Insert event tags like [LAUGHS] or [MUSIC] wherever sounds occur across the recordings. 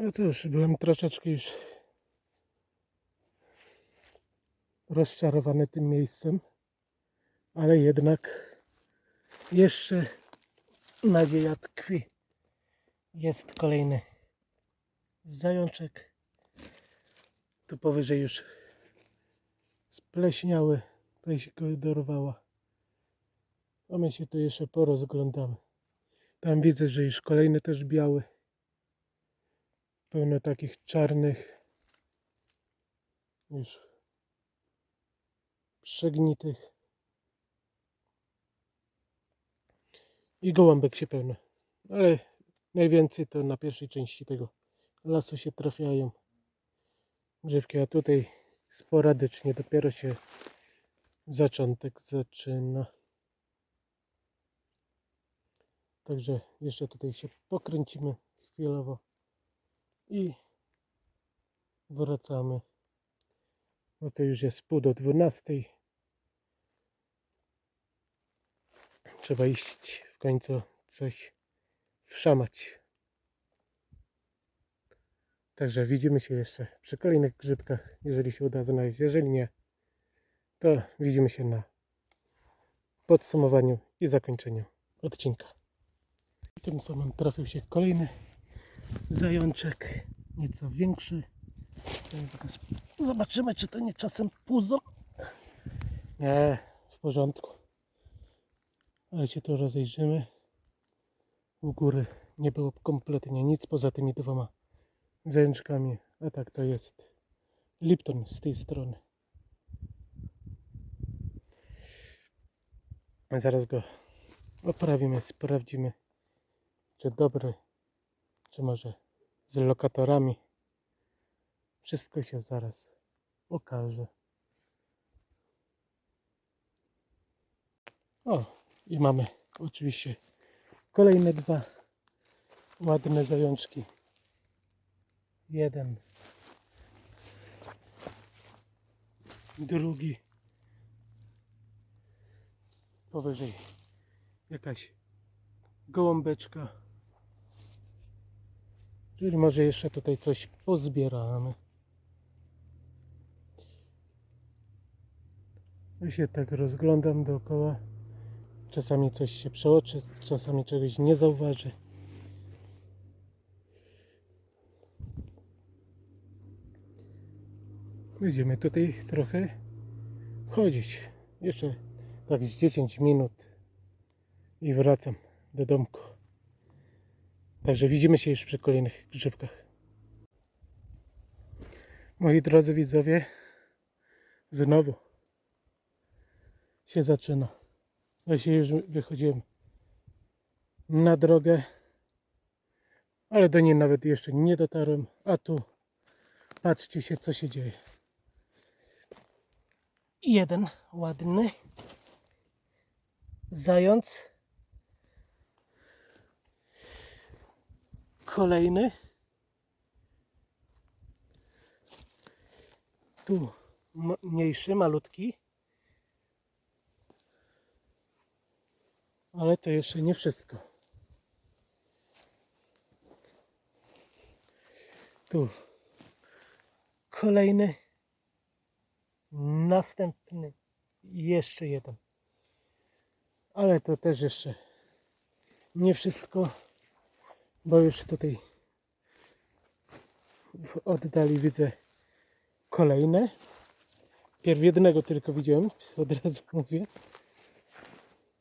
No cóż, byłem troszeczkę już rozczarowany tym miejscem, ale jednak jeszcze nadzieja tkwi. Jest kolejny zajączek. Tu powyżej już spleśniały, pleś go dorwała. A my się tu jeszcze porozglądamy. Tam widzę, że już kolejny też biały. Pełno takich czarnych, już przegnitych. I gołąbek się pełno. Ale najwięcej to na pierwszej części tego lasu się trafiają grzybki, a tutaj sporadycznie dopiero się zaczątek zaczyna. Także jeszcze tutaj się pokręcimy chwilowo i wracamy. No to już jest pół do dwunastej. Trzeba iść w końcu coś wszamać. Także widzimy się jeszcze przy kolejnych grzybkach, jeżeli się uda znaleźć. Jeżeli nie, to widzimy się na podsumowaniu i zakończeniu odcinka. Tym samym trafił się kolejny zajączek, nieco większy. Zobaczymy, czy to nie czasem puzo. Nie, w porządku. Ale się tu rozejrzymy. U góry nie było kompletnie nic poza tymi dwoma zajączkami. A tak to jest Lipton z tej strony. Zaraz go oprawimy, sprawdzimy, czy dobry, czy może z lokatorami. Wszystko się zaraz okaże. O, i mamy oczywiście kolejne dwa ładne zajączki. Jeden, drugi, powyżej jakaś gołąbeczka. Czyli może jeszcze tutaj coś pozbieramy. Ja się tak rozglądam dookoła. Czasami coś się przeoczy, czasami czegoś nie zauważy. Będziemy tutaj trochę chodzić. Jeszcze tak z 10 minut i wracam do domku. Także widzimy się już przy kolejnych grzybkach. Moi drodzy widzowie, znowu się zaczyna. Się już wychodziłem na drogę, ale do niej nawet jeszcze nie dotarłem, a tu patrzcie się co się dzieje. Jeden ładny zając. Kolejny. Tu mniejszy, malutki. Ale to jeszcze nie wszystko. Tu kolejny. Następny. Jeszcze jeden. Ale to też jeszcze nie wszystko, bo już tutaj w oddali widzę kolejne. Pierw jednego tylko widziałem, [LAUGHS] od razu mówię.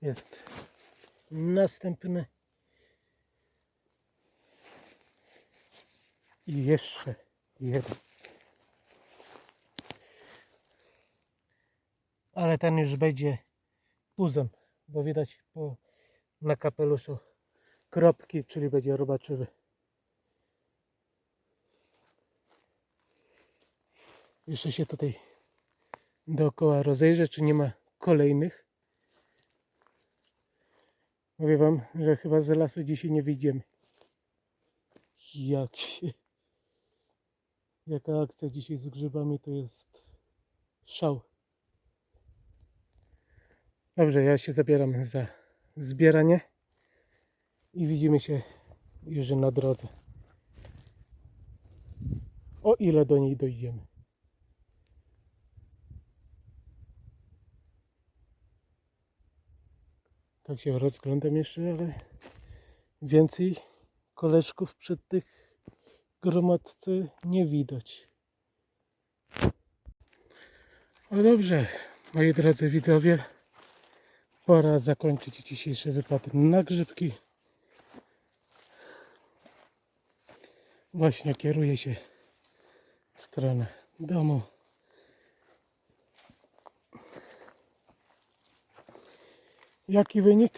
Jest następny. I jeszcze jeden. Ale ten już będzie puzem, bo widać po, na kapeluszu kropki, czyli będzie robaczywy. Jeszcze się tutaj dookoła rozejrzę, czy nie ma kolejnych. Mówię wam, że chyba z lasu dzisiaj nie wyjdziemy. Jak się... Jaka akcja dzisiaj z grzybami to jest szał. Dobrze, ja się zabieram za zbieranie i widzimy się już na drodze. O ile do niej dojdziemy. Tak się rozglądam jeszcze, ale więcej koleżków przy tych gromadce nie widać. No dobrze, moi drodzy widzowie, pora zakończyć dzisiejszy wypad na grzybki. Właśnie kieruję się w stronę domu. Jaki wynik?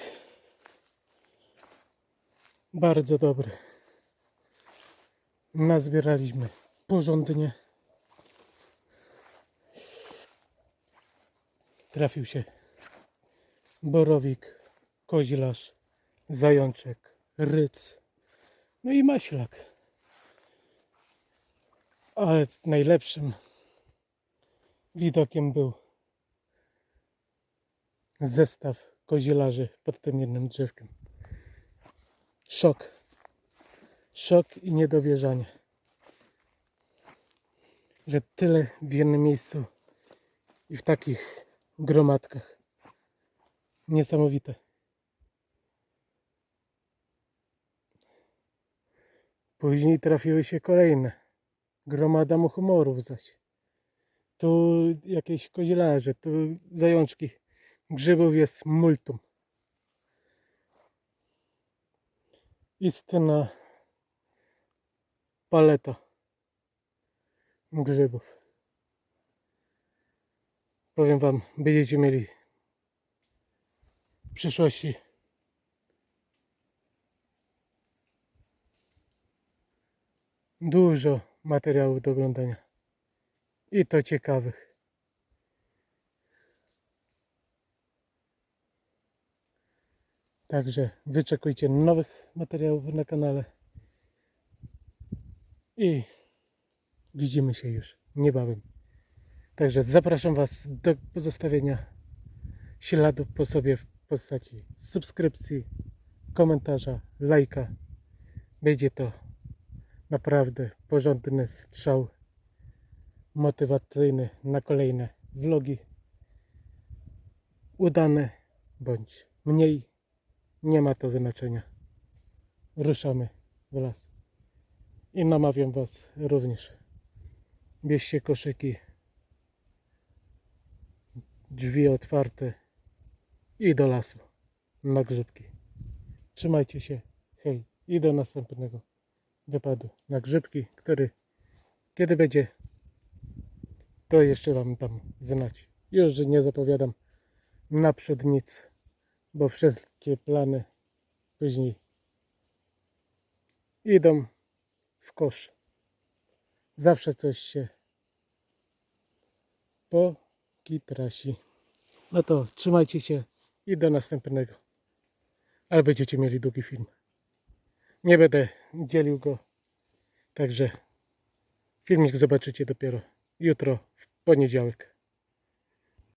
Bardzo dobry. Nazbieraliśmy porządnie. Trafił się borowik, kozilarz, zajączek, ryc, no i maślak. Ale najlepszym widokiem był zestaw kozilarzy pod tym jednym drzewkiem. Szok. Szok i niedowierzanie. Że tyle w jednym miejscu i w takich gromadkach. Niesamowite. Później trafiły się kolejne. Gromada muchomorów zaś. Tu jakieś kozilarze, tu zajączki. Grzybów jest multum. Istna paleta grzybów. Powiem Wam, będziecie mieli w przyszłości dużo materiałów do oglądania. I to ciekawych. Także wyczekujcie nowych materiałów na kanale. I widzimy się już niebawem. Także zapraszam Was do pozostawienia śladów po sobie w postaci subskrypcji, komentarza, lajka. Będzie to naprawdę porządny strzał motywacyjny na kolejne vlogi. Udane bądź mniej, nie ma to znaczenia. Ruszamy w las. I namawiam Was również. Bierzcie koszyki, drzwi otwarte i do lasu na grzybki. Trzymajcie się. Hej. I do następnego wypadu na grzybki, który kiedy będzie, to jeszcze Wam dam znać. Już nie zapowiadam naprzód nic, bo wszystkie plany później idą w kosz. Zawsze coś się pokitrasi. No to trzymajcie się i do następnego. Ale będziecie mieli długi film. Nie będę dzielił go. Także filmik zobaczycie dopiero jutro w poniedziałek.